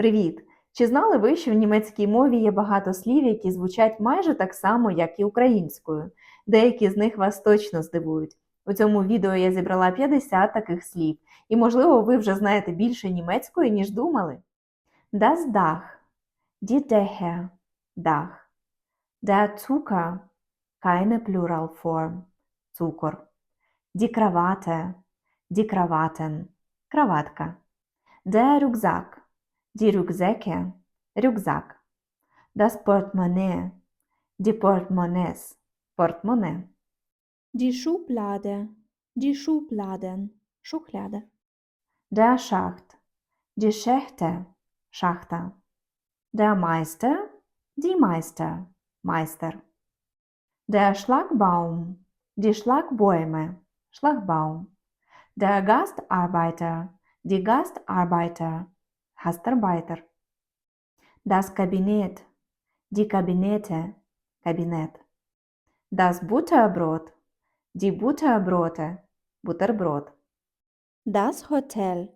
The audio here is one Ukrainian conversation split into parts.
Привіт! Чи знали ви, що в німецькій мові є багато слів, які звучать майже так само, як і українською? Деякі з них вас точно здивують. У цьому відео я зібрала 50 таких слів, і, можливо, ви вже знаєте більше німецької, ніж думали. Das Dach, die Dächer, Dach. Der Zucker, keine Pluralform, Цукор. Die Krawatte, die Krawatten, краватка. Der Rucksack, die Rucksäcke, Rucksack, das Portemonnaie, die Portemonnaies, Portemonnaie, die Schublade, die Schubladen, Schublade, der Schacht, die Schächte, Schachter, der Meister, die Meister, Meister, der Schlagbaum, die Schlagbäume, Schlagbaum, der Gastarbeiter, die Gastarbeiter, Gastarbeiter. Das Kabinett, die Kabinette, Kabinett. Das Butterbrot, die Butterbrote, Butterbrot. Das Hotel,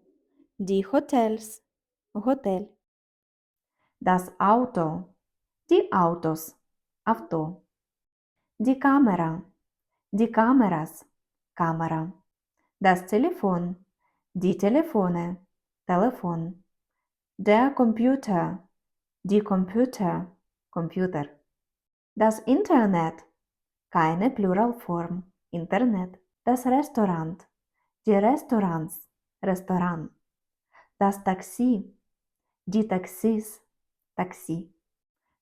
die Hotels, Готель. Das Auto, die Autos, Авто. Die Kamera, die Kameras, Kamera. Das Telefon, die Telefone, Telefon. Der Computer, die Computer, Computer. Das Internet, keine Pluralform, Internet. Das Restaurant, die Restaurants, Restaurant. Das Taxi, die Taxis, Taxi.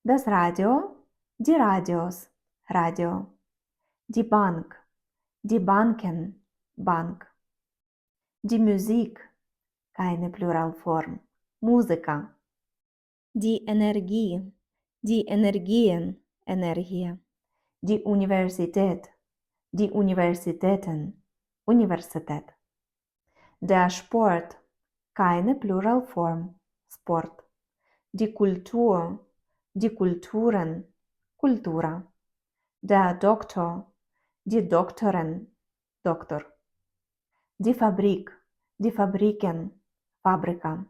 Das Radio, die Radios, Radio. Die Bank, die Banken, Bank. Die Musik, keine Pluralform, Musica. Die Energie, die Energien, Енергія. Die Universität, die Universitäten, Universität. Der Sport, keine Pluralform, Sport. Die Kultur, die Kulturen, Kultura. Der Doktor, die Doktoren, Doktor. Die Fabrik, die Fabriken, Fabrika.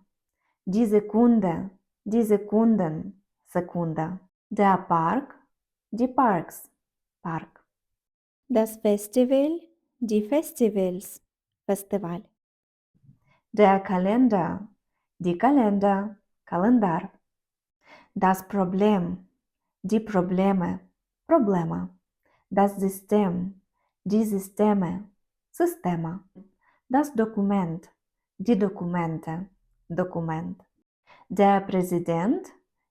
Die Sekunde, die Sekunden, Sekunda. Der Park, die Parks, Park. Das Festival, die Festivals, Фестиваль. Der Kalender, die Kalender, Kalendar. Das Problem, die Probleme, Problema. Das System, die Systeme, Systema. Das Dokument, die Dokumente, Dokument. Der Präsident,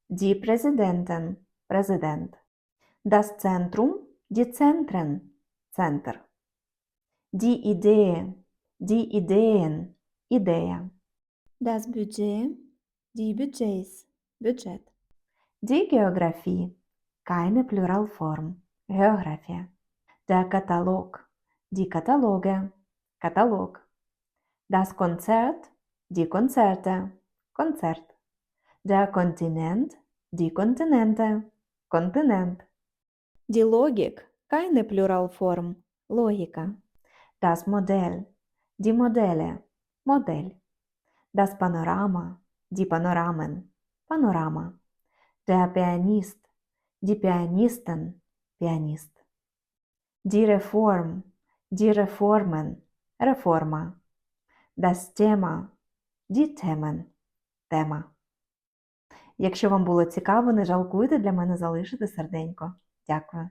die Präsidentin, Präsident. Das Zentrum, die Zentren, Center. Die Idee, die Ideen, Idee. Das Budget, die Budgets, Budget. Die Geografie, keine Pluralform, Geografie. Der Katalog, die Kataloge, Katalog. Das Konzert, die Konzerte, Konzert. Der Kontinent, die Kontinente, Kontinent. Die Logik, keine Pluralform, Логіка. Das Modell, die Modelle, Modell. Das Panorama, die Panoramen, Panorama. Der Pianist, die Pianisten, Pianist. Die Reform, die Reformen, Reforma. Das Thema, Themen, Тема. Якщо вам було цікаво, не жалкуйте для мене залишити серденько. Дякую.